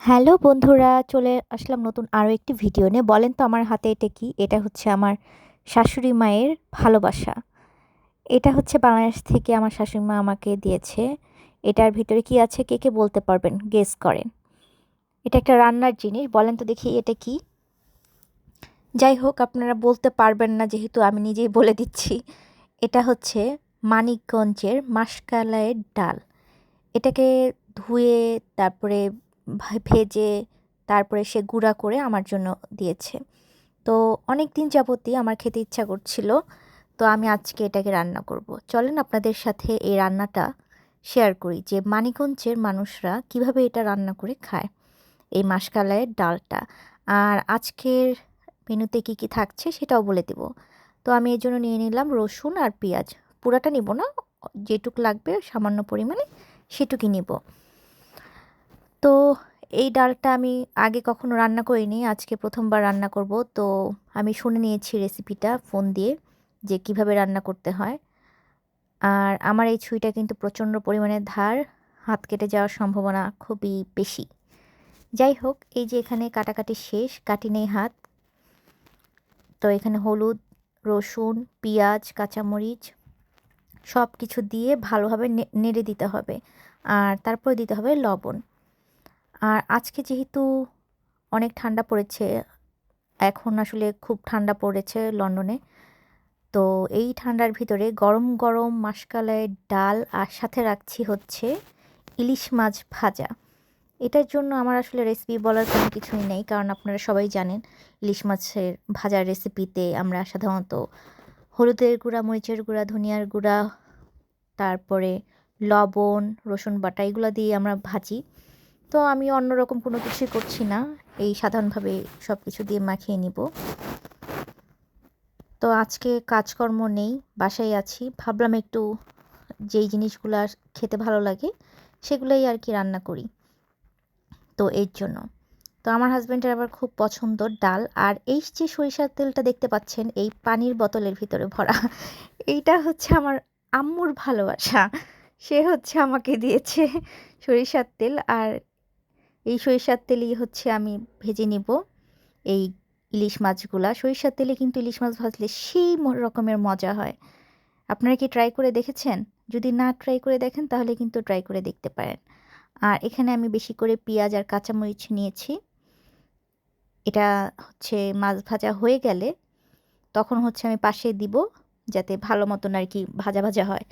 Hello বন্ধুরা, চলে আসলাম নতুন আরও একটি ভিডিও নিয়ে। বলেন তো আমার হাতে এটা কি? এটা হচ্ছে আমার শাশুড়ি মায়ের ভালোবাসা। এটা হচ্ছে বাংলাদেশ থেকে আমার শাশুড়ি মা আমাকে দিয়েছে। এটার ভিতরে কি আছে? কে কে বলতে পারবেন? গেস করেন। এটা একটা রান্নার জিনিস। বলেন তো দেখি এটা কি? যাই হোক, আপনারা বলতে পারবেন না যেহেতু আমি নিজেই বলে দিচ্ছি। এটা হচ্ছে মানিকগঞ্জের মাসকালাইয়ের ডাল। এটাকে ধুয়ে, তারপরে ভেজে তারপরে সে গুঁড়া করে আমার জন্য দিয়েছে। তো অনেক দিন যাবতই আমার খেতে ইচ্ছা করছিল, তো আমি আজকে এটাকে রান্না করব। চলেন আপনাদের সাথে এই রান্নাটা শেয়ার করি, যে মানিকগঞ্জের মানুষরা কীভাবে এটা রান্না করে খায় এই মাসকালাইয়ের ডালটা। আর আজকের মেনুতে কি কি থাকছে সেটাও বলে দেব। তো আমি এর জন্য নিয়ে নিলাম রসুন আর পেঁয়াজ। পুরাটা নিব না, যেটুক লাগবে সামান্য পরিমাণে সেটুকুই নিব। তো এই ডালটা আমি আগে কখনো রান্না করিনি, আজকে প্রথমবার রান্না করব। তো আমি শুনে নিয়েছি রেসিপিটা ফোন দিয়ে যে কীভাবে রান্না করতে হয়। আর আমার এই ছুঁইটা কিন্তু প্রচণ্ড পরিমাণে ধার, হাত কেটে যাওয়ার সম্ভাবনা খুবই বেশি। যাই হোক, এই যে এখানে কাটাকাটি শেষ, কাটি নেই হাত। তো এখানে হলুদ, রসুন, পেঁয়াজ, কাঁচামরিচ সব কিছু দিয়ে ভালোভাবে নেড়ে দিতে হবে। আর তারপর দিতে হবে লবণ। আর আজকে যেহেতু অনেক ঠান্ডা পড়েছে, এখন আসলে খুব ঠান্ডা পড়েছে লন্ডনে। তো এই ঠান্ডার ভিতরে গরম গরম মাসকালাইয়ের ডাল আর সাথে রাখছি হচ্ছে ইলিশ মাছ ভাজা। এটার জন্য আমার আসলে রেসিপি বলার কোনো কিছুই নেই, কারণ আপনারা সবাই জানেন ইলিশ মাছের ভাজার রেসিপিতে আমরা সাধারণত হলুদের গুঁড়া, মরিচের গুঁড়া, ধনিয়ার গুঁড়া, তারপরে লবণ, রসুন বাটা এগুলো দিয়ে আমরা ভাজি। তো আমি অন্যরকম কোনো কিছুই করছি না। এই সাধারণভাবে সব কিছু দিয়ে মাখিয়ে নিব। তো আজকে কাজকর্ম নেই, বাসায় আছি। ভাবলাম একটু যেই জিনিসগুলো খেতে ভালো লাগে, সেগুলোই আর কি রান্না করি। তো এর জন্য। তো আমার হাজব্যান্ডের আবার খুব পছন্দ ডাল। আর এই যে সরিষার তেলটা দেখতে পাচ্ছেন, এই পানির বোতলের ভিতরে ভরা, এইটা হচ্ছে আমার আম্মুর ভালোবাসা। সে হচ্ছে আমাকে দিয়েছে সরিষার তেল। আর এই সরিষার তেলেই হচ্ছে আমি ভেজে নিব এই ইলিশ মাছগুলা। সরিষার তেলে কিন্তু ইলিশ মাছ ভাজলে সেই রকমের মজা হয়। আপনারা কি ট্রাই করে দেখেছেন? যদি না ট্রাই করে দেখেন তাহলে কিন্তু ট্রাই করে দেখতে পারেন। আর এখানে আমি বেশি করে পেঁয়াজ আর কাঁচামরিচ নিয়েছি। এটা হচ্ছে মাছ ভাজা হয়ে গেলে তখন হচ্ছে আমি পাশে দিব যাতে ভালো মতন আর কি ভাজা ভাজা হয়।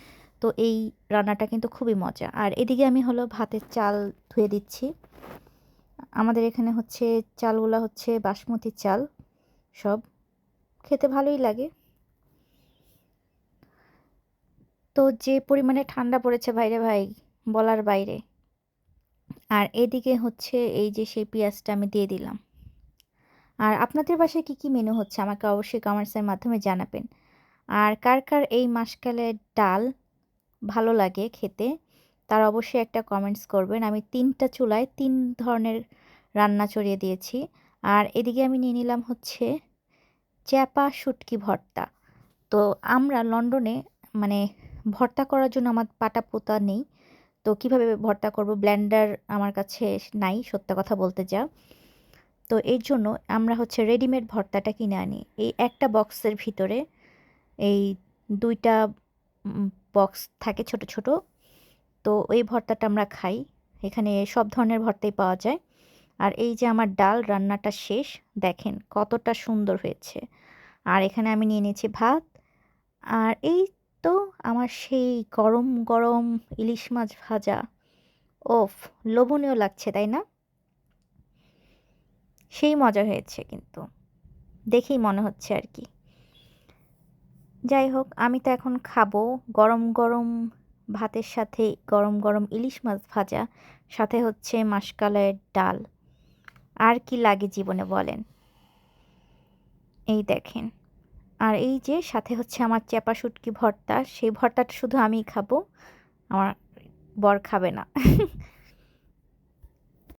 তো এই রান্নাটা কিন্তু খুবই মজা। আর এদিকে আমি হলো ভাতের চাল ধুয়ে দিচ্ছি। আমাদের এখানে হচ্ছে চালগুলো হচ্ছে বাসমতি চাল, সব। খেতে ভালোই লাগে। তো যে পরিমাণে ঠান্ডা পড়েছে বাইরে ভাই, বলার বাইরে। আর এদিকে হচ্ছে এই যে সেই পেঁয়াজটা আমি দিয়ে দিলাম। আর আপনাদের বাসায় কী কী মেনু হচ্ছে আমাকে অবশ্যই কমেন্টসের মাধ্যমে জানাবেন। আর কার কার এই মাসকালের ডাল ভালো লাগে খেতে, তার অবশ্যই একটা কমেন্টস করবেন। আমি তিনটা চুলায় তিন ধরনের রান্না চড়িয়ে দিয়েছি। আর এদিকে আমি নিয়ে নিলাম হচ্ছে চ্যাপা শুটকি ভর্তা। তো আমরা লন্ডনে মানে ভর্তা করার জন্য আমার পাটা পোতা নেই। তো কীভাবে ভর্তা করব? ব্ল্যান্ডার আমার কাছে নাই, সত্য কথা বলতে যা। তো এর জন্য আমরা হচ্ছে রেডিমেড ভর্তাটা কিনে আনি। এই একটা বক্সের ভিতরে এই দুইটা বক্স থাকে ছোট ছোট। তো এই ভর্তাটা আমরা খাই। এখানে সব ধরনের ভর্তাই পাওয়া যায়। আর এই যে আমার ডাল রান্নাটা শেষ, দেখেন কতটা সুন্দর হয়েছে। আর এখানে আমি নিয়ে নিয়েছি ভাত। আর এই তো আমার সেই গরম গরম ইলিশ মাছ ভাজা। ওফ, লোভনীয় লাগছে, তাই না? সেই মজা হয়েছে কিন্তু। দেখেই মনে হচ্ছে আর কি। যাই হোক, আমি তো এখন খাব গরম গরম ভাতের সাথে গরম গরম ইলিশ মাছ ভাজা। সাথে হচ্ছে মাসকালের ডাল। আর কি লাগে জীবনে বলেন? এই দেখেন, আর এই যে সাথে হচ্ছে আমার চেপা শুটকি ভর্তা, সেই ভর্তাটা শুধু আমিই খাব, আমার বর খাবে না।